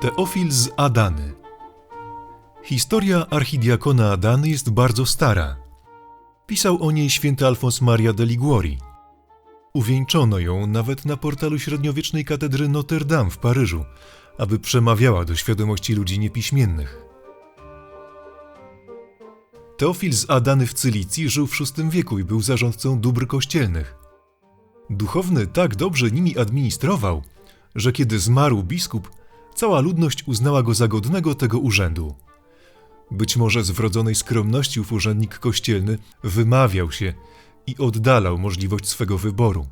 Teofil z Adany. Historia archidiakona Adany jest bardzo stara. Pisał o niej święty Alfons Maria de Liguori. Uwieńczono ją nawet na portalu średniowiecznej katedry Notre Dame w Paryżu, aby przemawiała do świadomości ludzi niepiśmiennych. Teofil z Adany w Cylicji żył w VI wieku i był zarządcą dóbr kościelnych. Duchowny tak dobrze nimi administrował, że kiedy zmarł biskup, cała ludność uznała go za godnego tego urzędu. Być może z wrodzonej skromności ów urzędnik kościelny wymawiał się i oddalał możliwość swego wyboru.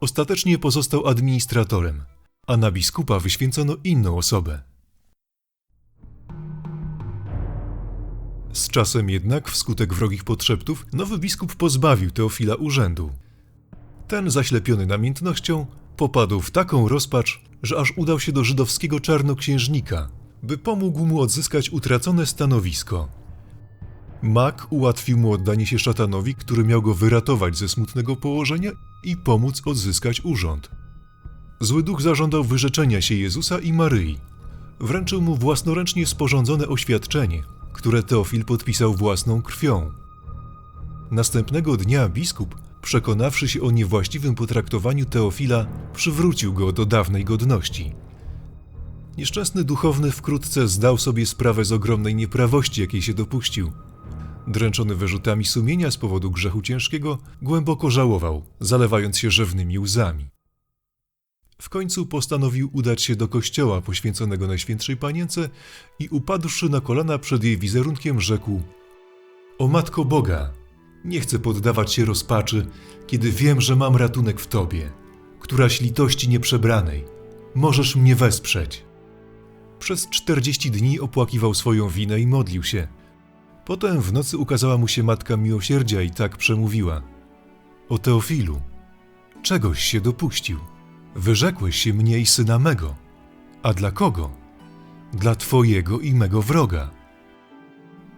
Ostatecznie pozostał administratorem, a na biskupa wyświęcono inną osobę. Z czasem jednak, wskutek wrogich podszeptów, nowy biskup pozbawił Teofila urzędu. Ten, zaślepiony namiętnością, popadł w taką rozpacz, że aż udał się do żydowskiego czarnoksiężnika, by pomógł mu odzyskać utracone stanowisko. Mak ułatwił mu oddanie się szatanowi, który miał go wyratować ze smutnego położenia i pomóc odzyskać urząd. Zły duch zażądał wyrzeczenia się Jezusa i Maryi. Wręczył mu własnoręcznie sporządzone oświadczenie, które Teofil podpisał własną krwią. Następnego dnia biskup, przekonawszy się o niewłaściwym potraktowaniu Teofila, przywrócił go do dawnej godności. Nieszczęsny duchowny wkrótce zdał sobie sprawę z ogromnej nieprawości, jakiej się dopuścił. Dręczony wyrzutami sumienia z powodu grzechu ciężkiego, głęboko żałował, zalewając się rzewnymi łzami. W końcu postanowił udać się do kościoła poświęconego Najświętszej Panience i upadłszy na kolana przed jej wizerunkiem rzekł O Matko Boga, nie chcę poddawać się rozpaczy, kiedy wiem, że mam ratunek w Tobie, któraś litości nieprzebranej. Możesz mnie wesprzeć. Przez czterdzieści dni opłakiwał swoją winę i modlił się. Potem w nocy ukazała mu się Matka Miłosierdzia i tak przemówiła. O Teofilu, czegoś się dopuścił. Wyrzekłeś się mnie i syna mego. A dla kogo? Dla Twojego i mego wroga.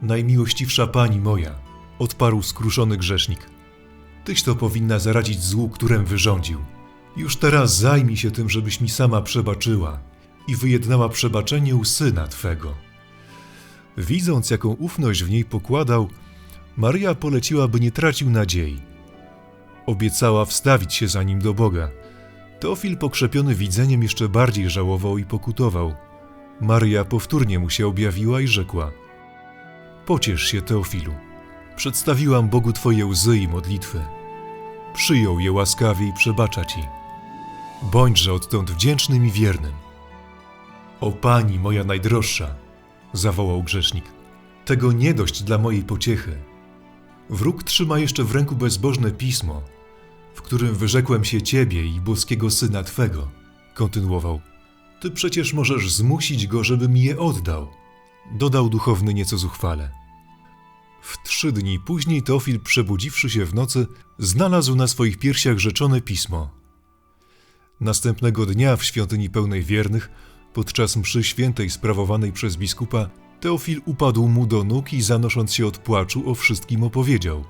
Najmiłościwsza Pani moja, odparł skruszony grzesznik. Tyś to powinna zaradzić złu, którem wyrządził. Już teraz zajmij się tym, żebyś mi sama przebaczyła i wyjednała przebaczenie u syna Twego. Widząc, jaką ufność w niej pokładał, Maria poleciła, by nie tracił nadziei. Obiecała wstawić się za nim do Boga. Teofil, pokrzepiony widzeniem, jeszcze bardziej żałował i pokutował. Maria powtórnie mu się objawiła i rzekła: Pociesz się, Teofilu. Przedstawiłam Bogu Twoje łzy i modlitwy. Przyjął je łaskawie i przebacza Ci. Bądźże odtąd wdzięcznym i wiernym. O Pani, moja najdroższa, zawołał grzesznik, tego nie dość dla mojej pociechy. Wróg trzyma jeszcze w ręku bezbożne pismo, w którym wyrzekłem się Ciebie i boskiego Syna Twego, kontynuował. Ty przecież możesz zmusić go, żeby mi je oddał, dodał duchowny nieco zuchwale. W trzy dni później Teofil, przebudziwszy się w nocy, znalazł na swoich piersiach rzeczone pismo. Następnego dnia w świątyni pełnej wiernych, podczas mszy świętej sprawowanej przez biskupa, Teofil upadł mu do nóg i zanosząc się od płaczu o wszystkim opowiedział.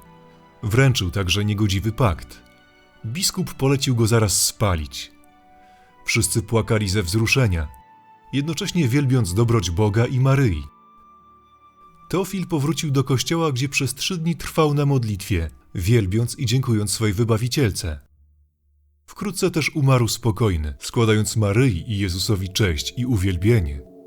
Wręczył także niegodziwy pakt. Biskup polecił go zaraz spalić. Wszyscy płakali ze wzruszenia, jednocześnie wielbiąc dobroć Boga i Maryi. Teofil powrócił do kościoła, gdzie przez trzy dni trwał na modlitwie, wielbiąc i dziękując swej wybawicielce. Wkrótce też umarł spokojny, składając Maryi i Jezusowi cześć i uwielbienie.